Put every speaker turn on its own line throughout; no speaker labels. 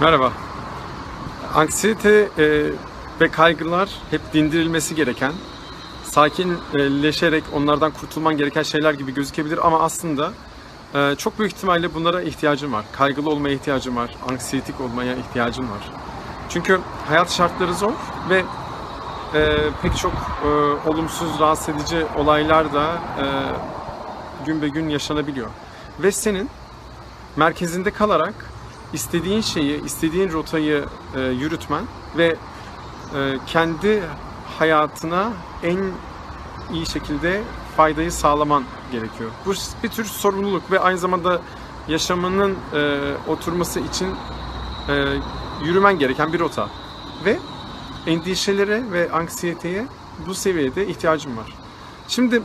Merhaba. Anksiyete e, ve kaygılar hep dindirilmesi gereken, sakinleşerek onlardan kurtulman gereken şeyler gibi gözükebilir ama aslında e, çok büyük ihtimalle bunlara ihtiyacın var. Kaygılı olmaya ihtiyacın var, anksiyetik olmaya ihtiyacın var. Çünkü hayat şartları zor ve e, pek çok e, olumsuz, rahatsız edici olaylar da e, gün be gün yaşanabiliyor. Ve senin merkezinde kalarak istediğin şeyi, istediğin rotayı e, yürütmen ve e, kendi hayatına en iyi şekilde faydayı sağlaman gerekiyor. Bu bir tür sorumluluk ve aynı zamanda yaşamının e, oturması için e, yürümen gereken bir rota. Ve endişelere ve anksiyeteye bu seviyede ihtiyacım var. Şimdi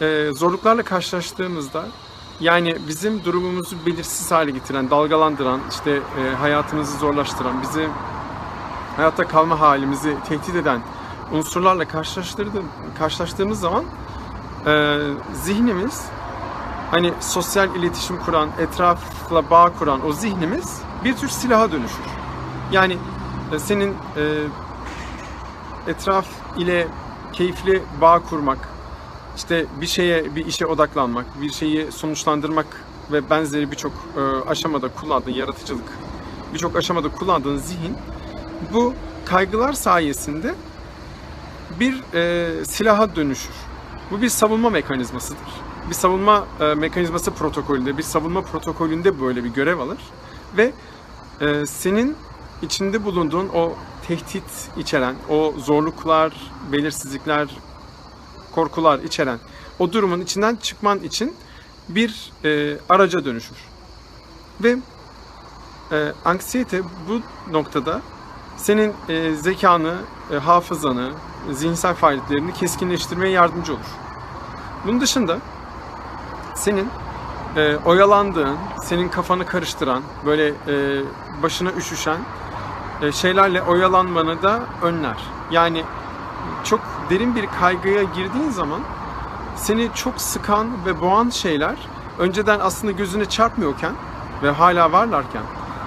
e, zorluklarla karşılaştığımızda yani bizim durumumuzu belirsiz hale getiren, dalgalandıran, işte e, hayatımızı zorlaştıran, bizi hayatta kalma halimizi tehdit eden unsurlarla karşılaştığımız zaman e, zihnimiz hani sosyal iletişim kuran, etrafla bağ kuran o zihnimiz bir tür silaha dönüşür. Yani e, senin e, etraf ile keyifli bağ kurmak, işte bir şeye, bir işe odaklanmak, bir şeyi sonuçlandırmak ve benzeri birçok e, aşamada kullandığın yaratıcılık, birçok aşamada kullandığın zihin bu kaygılar sayesinde bir e, silaha dönüşür. Bu bir savunma mekanizmasıdır. Bir savunma e, mekanizması protokolünde, bir savunma protokolünde böyle bir görev alır ve e, senin içinde bulunduğun o tehdit içeren, o zorluklar, belirsizlikler, korkular içeren o durumun içinden çıkman için bir e, araca dönüşür. Ve e, anksiyete bu noktada senin e, zekanı, e, hafızanı, zihinsel faaliyetlerini keskinleştirmeye yardımcı olur. Bunun dışında senin e, oyalandığın, senin kafanı karıştıran, böyle e, başına üşüşen e, şeylerle oyalanmanı da önler. Yani çok derin bir kaygıya girdiğin zaman seni çok sıkan ve boğan şeyler önceden aslında gözüne çarpmıyorken ve hala varlarken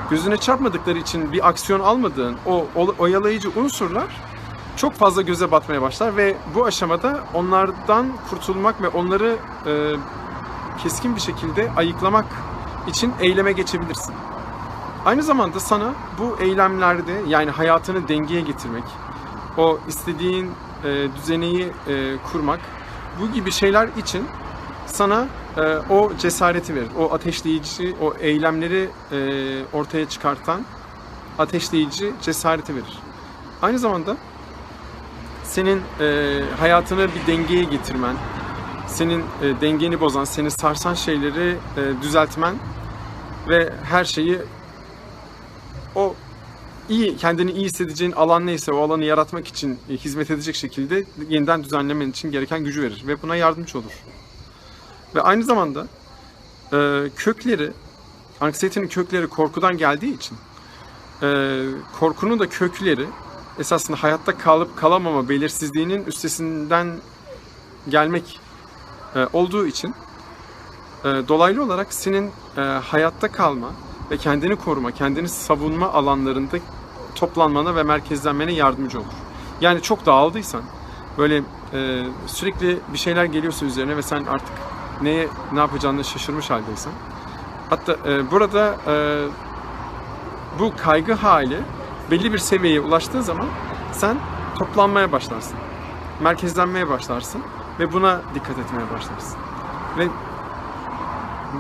gözüne çarpmadıkları için bir aksiyon almadığın o oyalayıcı unsurlar çok fazla göze batmaya başlar ve bu aşamada onlardan kurtulmak ve onları e, keskin bir şekilde ayıklamak için eyleme geçebilirsin. Aynı zamanda sana bu eylemlerde yani hayatını dengeye getirmek, o istediğin e, düzeneyi e, kurmak, bu gibi şeyler için sana e, o cesareti verir. O ateşleyici, o eylemleri e, ortaya çıkartan ateşleyici cesareti verir. Aynı zamanda senin e, hayatını bir dengeye getirmen, senin e, dengeni bozan, seni sarsan şeyleri e, düzeltmen ve her şeyi o iyi kendini iyi hissedeceğin alan neyse o alanı yaratmak için e, hizmet edecek şekilde yeniden düzenlemen için gereken gücü verir ve buna yardımcı olur. Ve aynı zamanda e, kökleri, anksiyetenin kökleri korkudan geldiği için e, korkunun da kökleri esasında hayatta kalıp kalamama belirsizliğinin üstesinden gelmek olduğu için dolaylı olarak senin hayatta kalma ve kendini koruma, kendini savunma alanlarında toplanmana ve merkezlenmene yardımcı olur. Yani çok dağıldıysan, böyle e, sürekli bir şeyler geliyorsa üzerine ve sen artık neye ne yapacağını şaşırmış haldeysen. Hatta e, burada e, bu kaygı hali belli bir seviyeye ulaştığı zaman sen toplanmaya başlarsın. Merkezlenmeye başlarsın ve buna dikkat etmeye başlarsın. Ve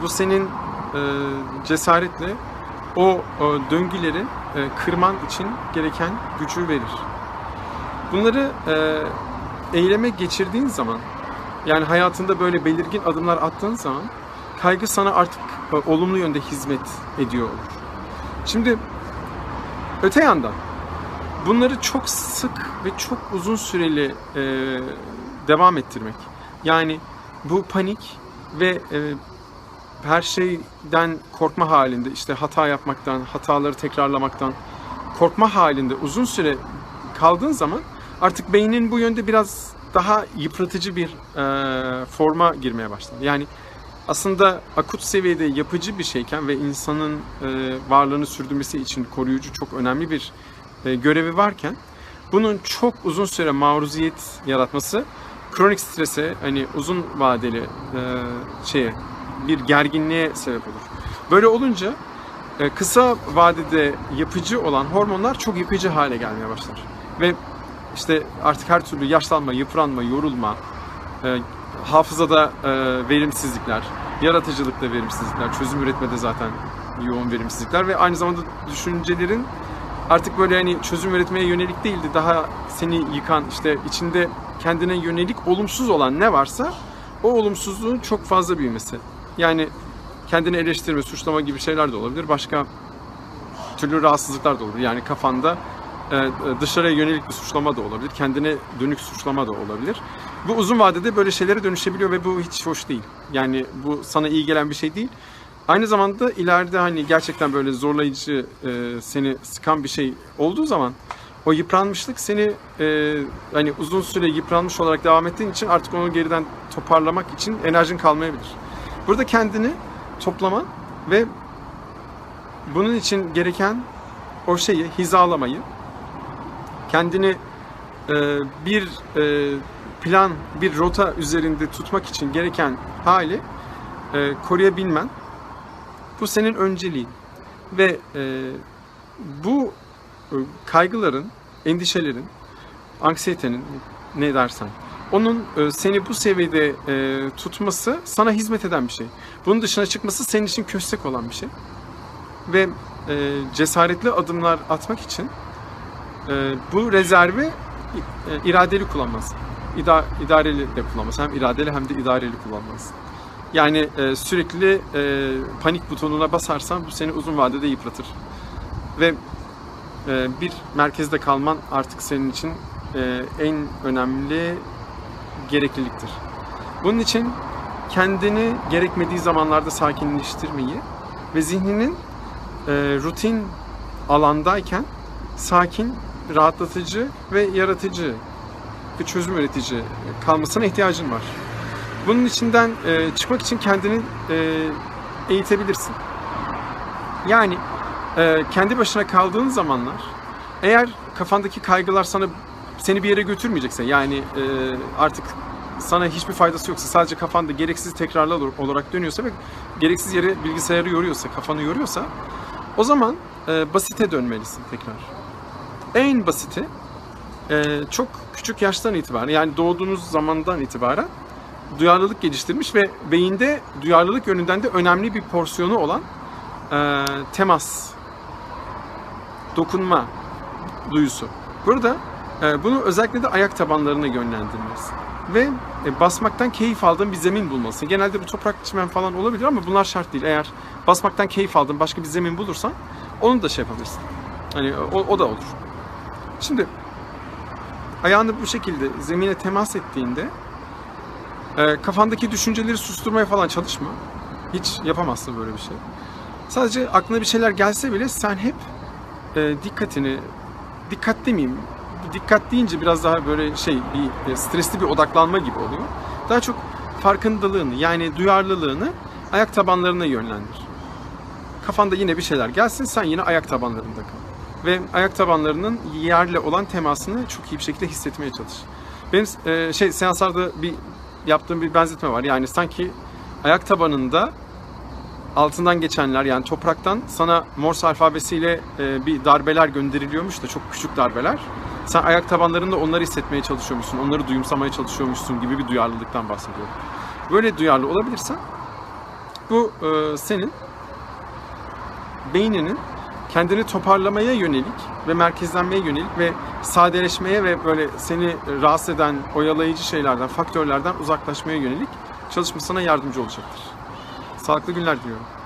bu senin e, cesaretle o, o döngüleri e, kırman için gereken gücü verir. Bunları e, eyleme geçirdiğin zaman, yani hayatında böyle belirgin adımlar attığın zaman, kaygı sana artık e, olumlu yönde hizmet ediyor olur. Şimdi öte yandan bunları çok sık ve çok uzun süreli e, devam ettirmek, yani bu panik ve e, her şeyden korkma halinde işte hata yapmaktan, hataları tekrarlamaktan korkma halinde uzun süre kaldığın zaman artık beynin bu yönde biraz daha yıpratıcı bir e, forma girmeye başlar. Yani aslında akut seviyede yapıcı bir şeyken ve insanın e, varlığını sürdürmesi için koruyucu çok önemli bir e, görevi varken bunun çok uzun süre maruziyet yaratması kronik strese hani uzun vadeli e, şeye bir gerginliğe sebep olur. Böyle olunca e, kısa vadede yapıcı olan hormonlar çok yıkıcı hale gelmeye başlar. Ve işte artık her türlü yaşlanma, yıpranma, yorulma, e, hafızada e, verimsizlikler, yaratıcılıkta verimsizlikler, çözüm üretmede zaten yoğun verimsizlikler ve aynı zamanda düşüncelerin artık böyle hani çözüm üretmeye yönelik değildi daha seni yıkan işte içinde kendine yönelik olumsuz olan ne varsa o olumsuzluğun çok fazla büyümesi. Yani kendini eleştirme, suçlama gibi şeyler de olabilir. Başka türlü rahatsızlıklar da olur. Yani kafanda e, dışarıya yönelik bir suçlama da olabilir. Kendine dönük suçlama da olabilir. Bu uzun vadede böyle şeylere dönüşebiliyor ve bu hiç hoş değil. Yani bu sana iyi gelen bir şey değil. Aynı zamanda ileride hani gerçekten böyle zorlayıcı, e, seni sıkan bir şey olduğu zaman o yıpranmışlık seni e, hani uzun süre yıpranmış olarak devam ettiğin için artık onu geriden toparlamak için enerjin kalmayabilir. Burada kendini toplaman ve bunun için gereken o şeyi, hizalamayı, kendini e, bir e, plan, bir rota üzerinde tutmak için gereken hali e, koruyabilmen, bu senin önceliğin. Ve e, bu e, kaygıların, endişelerin, anksiyetenin ne dersen, onun e, seni bu seviyede e, tutması sana hizmet eden bir şey. Bunun dışına çıkması senin için köstek olan bir şey. Ve e, cesaretli adımlar atmak için bu rezervi iradeli kullanmaz. İda, idareli de kullanmaz. Hem iradeli hem de idareli kullanmaz. Yani sürekli panik butonuna basarsan bu seni uzun vadede yıpratır. Ve bir merkezde kalman artık senin için en önemli gerekliliktir. Bunun için kendini gerekmediği zamanlarda sakinleştirmeyi ve zihninin e, rutin alandayken sakin, rahatlatıcı ve yaratıcı ve çözüm üretici kalmasına ihtiyacın var. Bunun içinden e, çıkmak için kendini e, eğitebilirsin. Yani e, kendi başına kaldığın zamanlar eğer kafandaki kaygılar sana seni bir yere götürmeyecekse yani e, artık sana hiçbir faydası yoksa sadece kafanda gereksiz tekrarlar olarak dönüyorsa ve gereksiz yere bilgisayarı yoruyorsa, kafanı yoruyorsa o zaman e, basite dönmelisin tekrar. En basiti e, çok küçük yaştan itibaren yani doğduğunuz zamandan itibaren duyarlılık geliştirmiş ve beyinde duyarlılık yönünden de önemli bir porsiyonu olan e, temas, dokunma duyusu. Burada bunu özellikle de ayak tabanlarına yönlendirmelisin. Ve e, basmaktan keyif aldığın bir zemin bulmalısın. Genelde bu toprak çimen falan olabilir ama bunlar şart değil. Eğer basmaktan keyif aldığın başka bir zemin bulursan onu da şey yapabilirsin. Hani o, o da olur. Şimdi ayağını bu şekilde zemine temas ettiğinde e, kafandaki düşünceleri susturmaya falan çalışma. Hiç yapamazsın böyle bir şey. Sadece aklına bir şeyler gelse bile sen hep e, dikkatini, dikkat demeyeyim, dikkat deyince biraz daha böyle şey bir e, stresli bir odaklanma gibi oluyor. Daha çok farkındalığını yani duyarlılığını ayak tabanlarına yönlendir. Kafanda yine bir şeyler gelsin sen yine ayak tabanlarında kal. Ve ayak tabanlarının yerle olan temasını çok iyi bir şekilde hissetmeye çalış. Benim e, şey seanslarda bir yaptığım bir benzetme var. Yani sanki ayak tabanında altından geçenler yani topraktan sana Morse alfabesiyle e, bir darbeler gönderiliyormuş da çok küçük darbeler. Sen ayak tabanlarında onları hissetmeye çalışıyormuşsun, onları duyumsamaya çalışıyormuşsun gibi bir duyarlılıktan bahsediyorum. Böyle duyarlı olabilirsen bu e, senin beyninin kendini toparlamaya yönelik ve merkezlenmeye yönelik ve sadeleşmeye ve böyle seni rahatsız eden oyalayıcı şeylerden, faktörlerden uzaklaşmaya yönelik çalışmasına yardımcı olacaktır. Sağlıklı günler diliyorum.